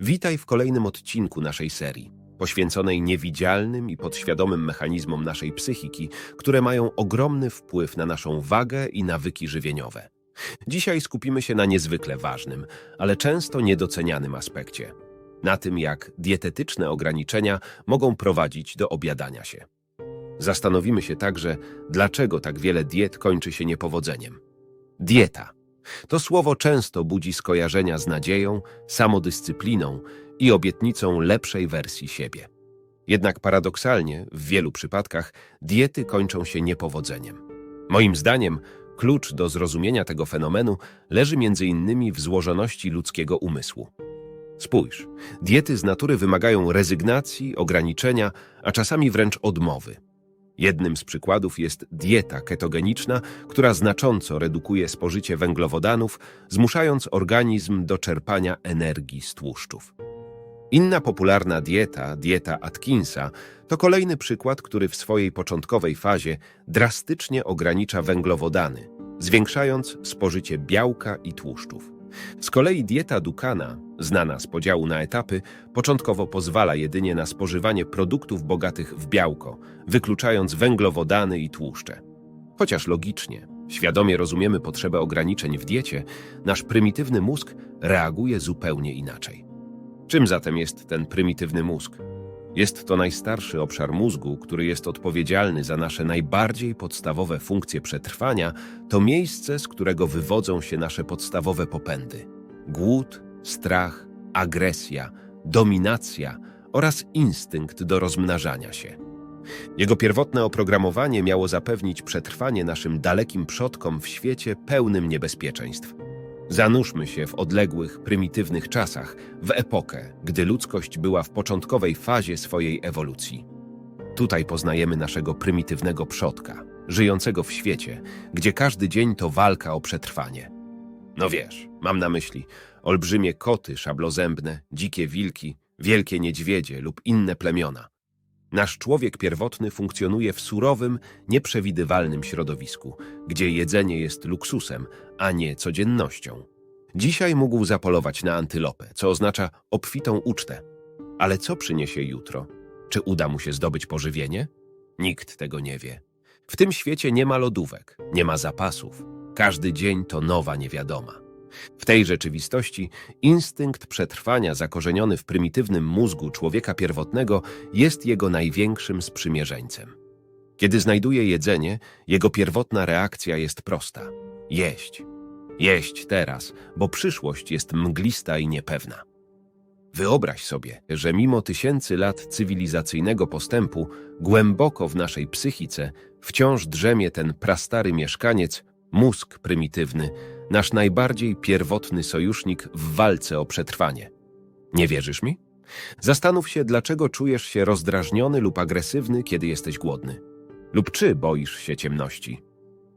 Witaj w kolejnym odcinku naszej serii, poświęconej niewidzialnym i podświadomym mechanizmom naszej psychiki, które mają ogromny wpływ na naszą wagę i nawyki żywieniowe. Dzisiaj skupimy się na niezwykle ważnym, ale często niedocenianym aspekcie. Na tym, jak dietetyczne ograniczenia mogą prowadzić do obiadania się. Zastanowimy się także, dlaczego tak wiele diet kończy się niepowodzeniem. Dieta. To słowo często budzi skojarzenia z nadzieją, samodyscypliną i obietnicą lepszej wersji siebie. Jednak paradoksalnie, w wielu przypadkach, diety kończą się niepowodzeniem. Moim zdaniem, klucz do zrozumienia tego fenomenu leży między innymi w złożoności ludzkiego umysłu. Spójrz, diety z natury wymagają rezygnacji, ograniczenia, a czasami wręcz odmowy. Jednym z przykładów jest dieta ketogeniczna, która znacząco redukuje spożycie węglowodanów, zmuszając organizm do czerpania energii z tłuszczów. Inna popularna dieta, dieta Atkinsa, to kolejny przykład, który w swojej początkowej fazie drastycznie ogranicza węglowodany, zwiększając spożycie białka i tłuszczów. Z kolei dieta Dukana, znana z podziału na etapy, początkowo pozwala jedynie na spożywanie produktów bogatych w białko, wykluczając węglowodany i tłuszcze. Chociaż logicznie, świadomie rozumiemy potrzebę ograniczeń w diecie, nasz prymitywny mózg reaguje zupełnie inaczej. Czym zatem jest ten prymitywny mózg? Jest to najstarszy obszar mózgu, który jest odpowiedzialny za nasze najbardziej podstawowe funkcje przetrwania, to miejsce, z którego wywodzą się nasze podstawowe popędy: głód, strach, agresja, dominacja oraz instynkt do rozmnażania się. Jego pierwotne oprogramowanie miało zapewnić przetrwanie naszym dalekim przodkom w świecie pełnym niebezpieczeństw. Zanurzmy się w odległych, prymitywnych czasach, w epokę, gdy ludzkość była w początkowej fazie swojej ewolucji. Tutaj poznajemy naszego prymitywnego przodka, żyjącego w świecie, gdzie każdy dzień to walka o przetrwanie. No wiesz, mam na myśli olbrzymie koty szablozębne, dzikie wilki, wielkie niedźwiedzie lub inne plemiona. Nasz człowiek pierwotny funkcjonuje w surowym, nieprzewidywalnym środowisku, gdzie jedzenie jest luksusem, a nie codziennością. Dzisiaj mógł zapolować na antylopę, co oznacza obfitą ucztę. Ale co przyniesie jutro? Czy uda mu się zdobyć pożywienie? Nikt tego nie wie. W tym świecie nie ma lodówek, nie ma zapasów. Każdy dzień to nowa niewiadoma. W tej rzeczywistości instynkt przetrwania zakorzeniony w prymitywnym mózgu człowieka pierwotnego jest jego największym sprzymierzeńcem. Kiedy znajduje jedzenie, jego pierwotna reakcja jest prosta: jeść. Jeść teraz, bo przyszłość jest mglista i niepewna. Wyobraź sobie, że mimo tysięcy lat cywilizacyjnego postępu, głęboko w naszej psychice wciąż drzemie ten prastary mieszkaniec, mózg prymitywny, nasz najbardziej pierwotny sojusznik w walce o przetrwanie. Nie wierzysz mi? Zastanów się, dlaczego czujesz się rozdrażniony lub agresywny, kiedy jesteś głodny. Lub czy boisz się ciemności.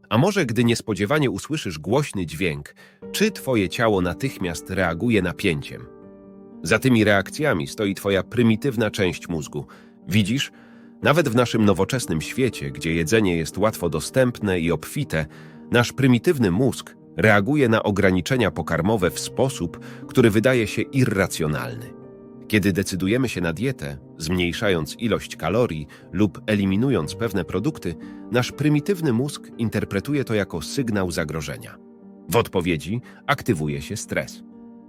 A może gdy niespodziewanie usłyszysz głośny dźwięk, czy twoje ciało natychmiast reaguje napięciem? Za tymi reakcjami stoi twoja prymitywna część mózgu. Widzisz, nawet w naszym nowoczesnym świecie, gdzie jedzenie jest łatwo dostępne i obfite, nasz prymitywny mózg reaguje na ograniczenia pokarmowe w sposób, który wydaje się irracjonalny. Kiedy decydujemy się na dietę, zmniejszając ilość kalorii lub eliminując pewne produkty, nasz prymitywny mózg interpretuje to jako sygnał zagrożenia. W odpowiedzi aktywuje się stres.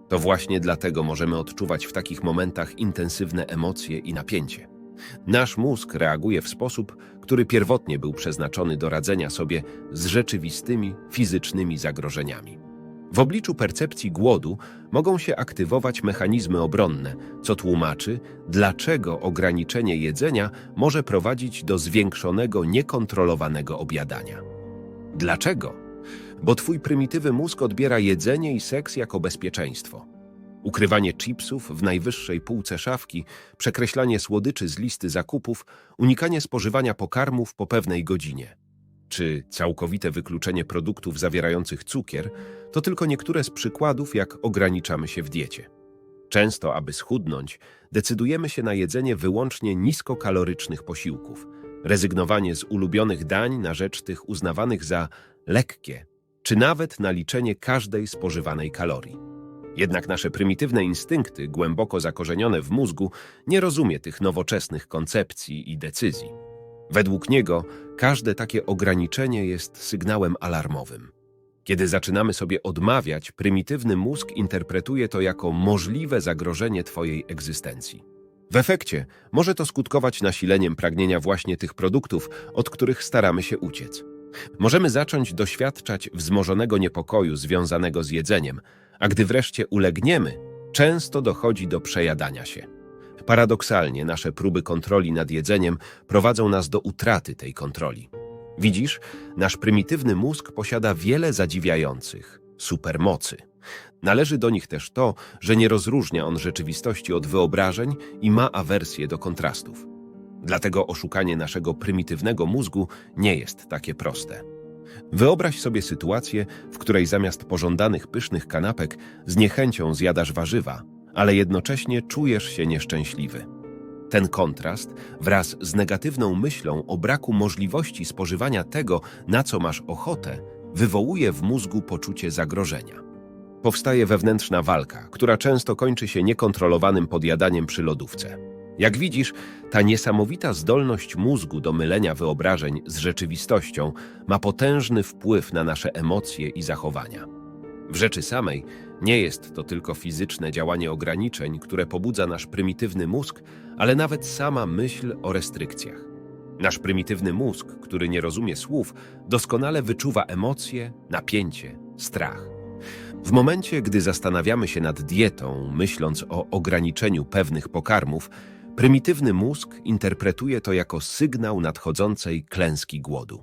To właśnie dlatego możemy odczuwać w takich momentach intensywne emocje i napięcie. Nasz mózg reaguje w sposób, który pierwotnie był przeznaczony do radzenia sobie z rzeczywistymi, fizycznymi zagrożeniami. W obliczu percepcji głodu mogą się aktywować mechanizmy obronne, co tłumaczy, dlaczego ograniczenie jedzenia może prowadzić do zwiększonego, niekontrolowanego objadania. Dlaczego? Bo twój prymitywy mózg odbiera jedzenie i seks jako bezpieczeństwo. Ukrywanie chipsów w najwyższej półce szafki, przekreślanie słodyczy z listy zakupów, unikanie spożywania pokarmów po pewnej godzinie. Czy całkowite wykluczenie produktów zawierających cukier to tylko niektóre z przykładów, jak ograniczamy się w diecie. Często, aby schudnąć, decydujemy się na jedzenie wyłącznie niskokalorycznych posiłków, rezygnowanie z ulubionych dań na rzecz tych uznawanych za lekkie, czy nawet na liczenie każdej spożywanej kalorii. Jednak nasze prymitywne instynkty, głęboko zakorzenione w mózgu, nie rozumie tych nowoczesnych koncepcji i decyzji. Według niego każde takie ograniczenie jest sygnałem alarmowym. Kiedy zaczynamy sobie odmawiać, prymitywny mózg interpretuje to jako możliwe zagrożenie Twojej egzystencji. W efekcie może to skutkować nasileniem pragnienia właśnie tych produktów, od których staramy się uciec. Możemy zacząć doświadczać wzmożonego niepokoju związanego z jedzeniem, a gdy wreszcie ulegniemy, często dochodzi do przejadania się. Paradoksalnie nasze próby kontroli nad jedzeniem prowadzą nas do utraty tej kontroli. Widzisz, nasz prymitywny mózg posiada wiele zadziwiających supermocy. Należy do nich też to, że nie rozróżnia on rzeczywistości od wyobrażeń i ma awersję do kontrastów. Dlatego oszukanie naszego prymitywnego mózgu nie jest takie proste. Wyobraź sobie sytuację, w której zamiast pożądanych pysznych kanapek z niechęcią zjadasz warzywa, ale jednocześnie czujesz się nieszczęśliwy. Ten kontrast wraz z negatywną myślą o braku możliwości spożywania tego, na co masz ochotę, wywołuje w mózgu poczucie zagrożenia. Powstaje wewnętrzna walka, która często kończy się niekontrolowanym podjadaniem przy lodówce. Jak widzisz, ta niesamowita zdolność mózgu do mylenia wyobrażeń z rzeczywistością ma potężny wpływ na nasze emocje i zachowania. W rzeczy samej nie jest to tylko fizyczne działanie ograniczeń, które pobudza nasz prymitywny mózg, ale nawet sama myśl o restrykcjach. Nasz prymitywny mózg, który nie rozumie słów, doskonale wyczuwa emocje, napięcie, strach. W momencie, gdy zastanawiamy się nad dietą, myśląc o ograniczeniu pewnych pokarmów, prymitywny mózg interpretuje to jako sygnał nadchodzącej klęski głodu.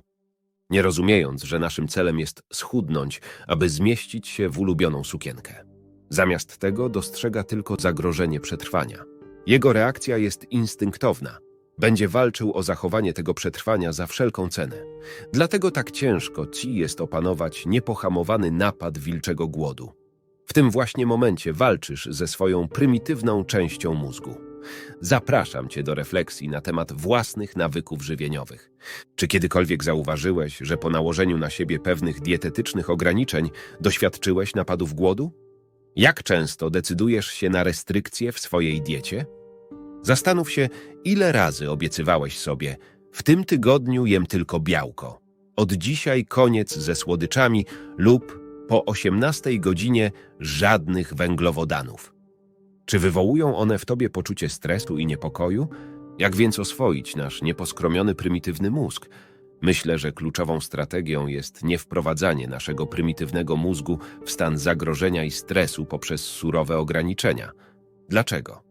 Nie rozumiejąc, że naszym celem jest schudnąć, aby zmieścić się w ulubioną sukienkę. Zamiast tego dostrzega tylko zagrożenie przetrwania. Jego reakcja jest instynktowna. Będzie walczył o zachowanie tego przetrwania za wszelką cenę. Dlatego tak ciężko ci jest opanować niepohamowany napad wilczego głodu. W tym właśnie momencie walczysz ze swoją prymitywną częścią mózgu. Zapraszam Cię do refleksji na temat własnych nawyków żywieniowych. Czy kiedykolwiek zauważyłeś, że po nałożeniu na siebie pewnych dietetycznych ograniczeń doświadczyłeś napadów głodu? Jak często decydujesz się na restrykcje w swojej diecie? Zastanów się, ile razy obiecywałeś sobie, w tym tygodniu jem tylko białko. Od dzisiaj koniec ze słodyczami lub po 18 godzinie żadnych węglowodanów. Czy wywołują one w tobie poczucie stresu i niepokoju? Jak więc oswoić nasz nieposkromiony prymitywny mózg? Myślę, że kluczową strategią jest nie wprowadzanie naszego prymitywnego mózgu w stan zagrożenia i stresu poprzez surowe ograniczenia. Dlaczego?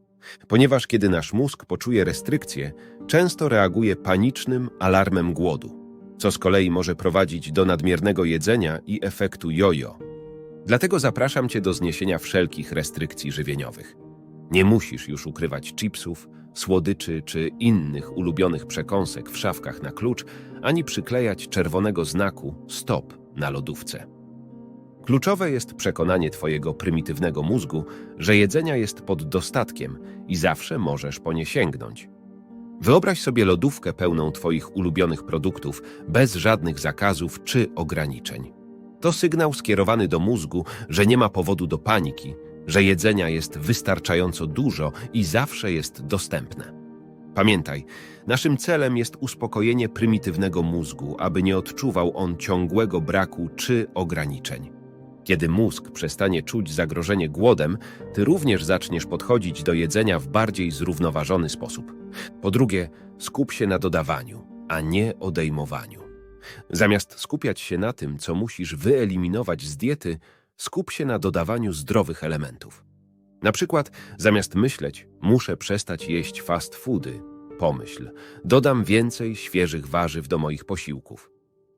Ponieważ kiedy nasz mózg poczuje restrykcje, często reaguje panicznym alarmem głodu, co z kolei może prowadzić do nadmiernego jedzenia i efektu jojo. Dlatego zapraszam Cię do zniesienia wszelkich restrykcji żywieniowych. Nie musisz już ukrywać chipsów, słodyczy czy innych ulubionych przekąsek w szafkach na klucz, ani przyklejać czerwonego znaku stop na lodówce. Kluczowe jest przekonanie Twojego prymitywnego mózgu, że jedzenia jest pod dostatkiem i zawsze możesz po nie sięgnąć. Wyobraź sobie lodówkę pełną Twoich ulubionych produktów, bez żadnych zakazów czy ograniczeń. To sygnał skierowany do mózgu, że nie ma powodu do paniki, że jedzenia jest wystarczająco dużo i zawsze jest dostępne. Pamiętaj, naszym celem jest uspokojenie prymitywnego mózgu, aby nie odczuwał on ciągłego braku czy ograniczeń. Kiedy mózg przestanie czuć zagrożenie głodem, ty również zaczniesz podchodzić do jedzenia w bardziej zrównoważony sposób. Po drugie, skup się na dodawaniu, a nie odejmowaniu. Zamiast skupiać się na tym, co musisz wyeliminować z diety, skup się na dodawaniu zdrowych elementów. Na przykład, zamiast myśleć, muszę przestać jeść fast foody, pomyśl, dodam więcej świeżych warzyw do moich posiłków.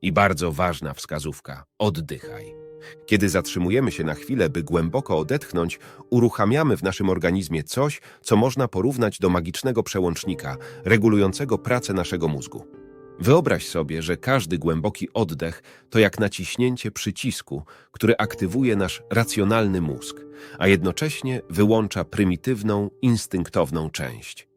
I bardzo ważna wskazówka oddychaj. Kiedy zatrzymujemy się na chwilę, by głęboko odetchnąć, uruchamiamy w naszym organizmie coś, co można porównać do magicznego przełącznika regulującego pracę naszego mózgu. Wyobraź sobie, że każdy głęboki oddech to jak naciśnięcie przycisku, który aktywuje nasz racjonalny mózg, a jednocześnie wyłącza prymitywną, instynktowną część.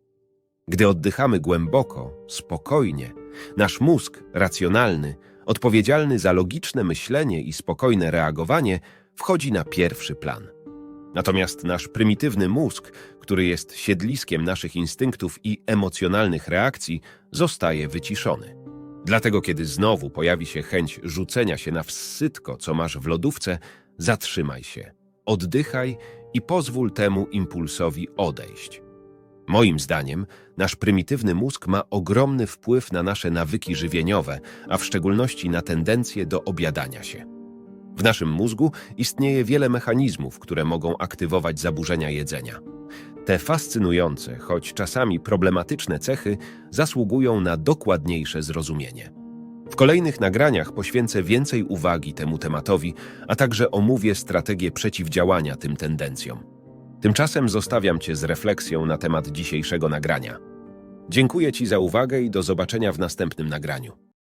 Gdy oddychamy głęboko, spokojnie, nasz mózg racjonalny, odpowiedzialny za logiczne myślenie i spokojne reagowanie, wchodzi na pierwszy plan. Natomiast nasz prymitywny mózg, który jest siedliskiem naszych instynktów i emocjonalnych reakcji, zostaje wyciszony. Dlatego, kiedy znowu pojawi się chęć rzucenia się na wsytko, co masz w lodówce, zatrzymaj się, oddychaj i pozwól temu impulsowi odejść. Moim zdaniem, nasz prymitywny mózg ma ogromny wpływ na nasze nawyki żywieniowe, a w szczególności na tendencję do obiadania się. W naszym mózgu istnieje wiele mechanizmów, które mogą aktywować zaburzenia jedzenia. Te fascynujące, choć czasami problematyczne cechy zasługują na dokładniejsze zrozumienie. W kolejnych nagraniach poświęcę więcej uwagi temu tematowi, a także omówię strategię przeciwdziałania tym tendencjom. Tymczasem zostawiam Cię z refleksją na temat dzisiejszego nagrania. Dziękuję Ci za uwagę i do zobaczenia w następnym nagraniu.